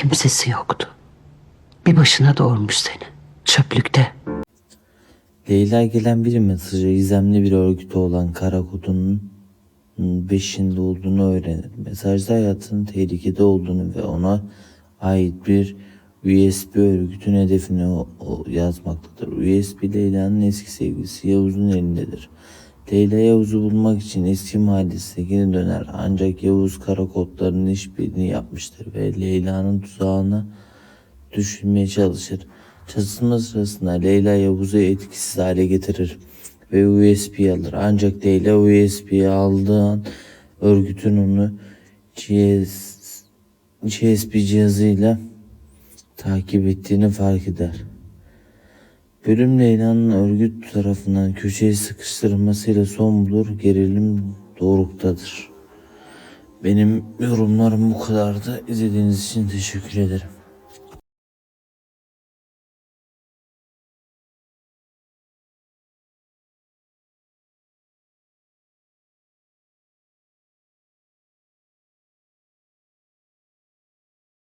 Kimsesi yoktu. Bir başına doğurmuş seni. Çöplükte. Leyla gelen bir mesajı gizemli bir örgütü olan Kara Kutu'nun beşinde olduğunu öğrenir. Mesajda hayatının tehlikede olduğunu ve ona ait bir USB örgütün hedefini yazmaktadır. USB Leyla'nın eski sevgilisi Yavuz'un elindedir. Leyla Yavuz'u bulmak için eski mahallesine geri döner ancak Yavuz kara kodlarının işbirliğini yapmıştır ve Leyla'nın tuzağına düşürmeye çalışır. Çatışma sırasında Leyla Yavuz'u etkisiz hale getirir ve USB alır. Ancak Leyla USB'yi aldığı an örgütün onu GS, GSP cihazıyla takip ettiğini fark eder. Bölüm Leyla'nın örgüt tarafından köşeye sıkıştırılmasıyla son bulur. Gerilim doruktadır. Benim yorumlarım bu kadardı. İzlediğiniz için teşekkür ederim.